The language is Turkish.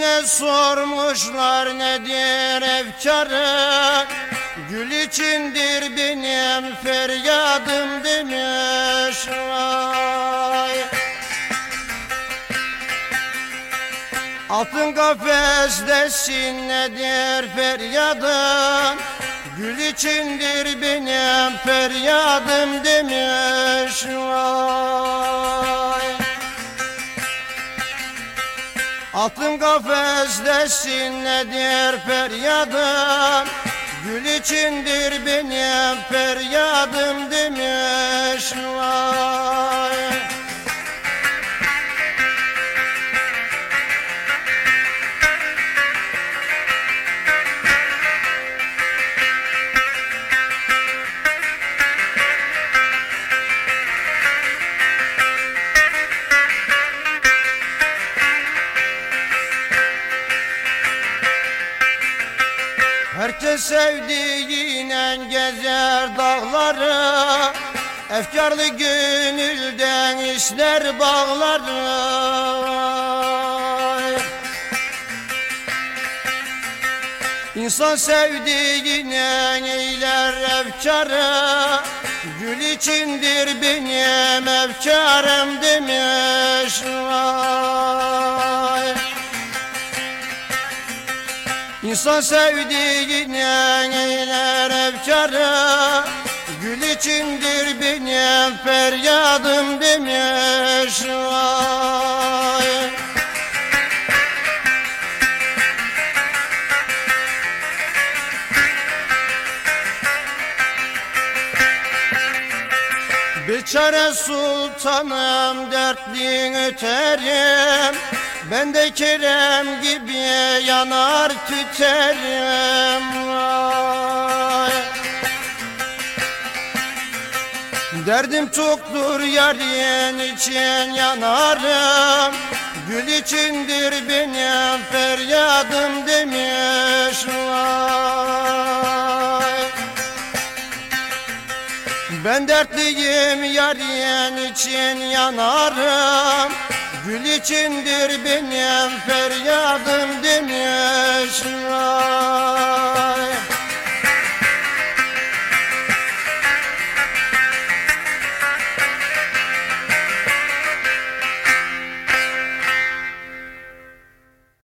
Gülüne sormuşlar nedir efkarı Gül içindir benim feryadım demiş Vay. Altın kafesdesin nedir feryadın Gül içindir benim feryadım demiş Vay. Altın kafesdesin nedir feryadın Gül içindir benim feryadım demiş Herkes sevdiğiyle gezer dağları Efkarlı gönülden işler bağları. İnsan sevdiğine eyler efkarı Gül içindir benim efkarım demiş İnsan sevdiğine eyler efkarı Gül içindir benim feryadım demiş Biçare sultanım dertlin öterim. Ben de Kerem gibi yanar tüterim. Vay. Derdim çoktur yarın için yanarım. Gül içindir benim feryadım ben dertliyim yarın için yanarım. Gül içindir benim feryadım demiş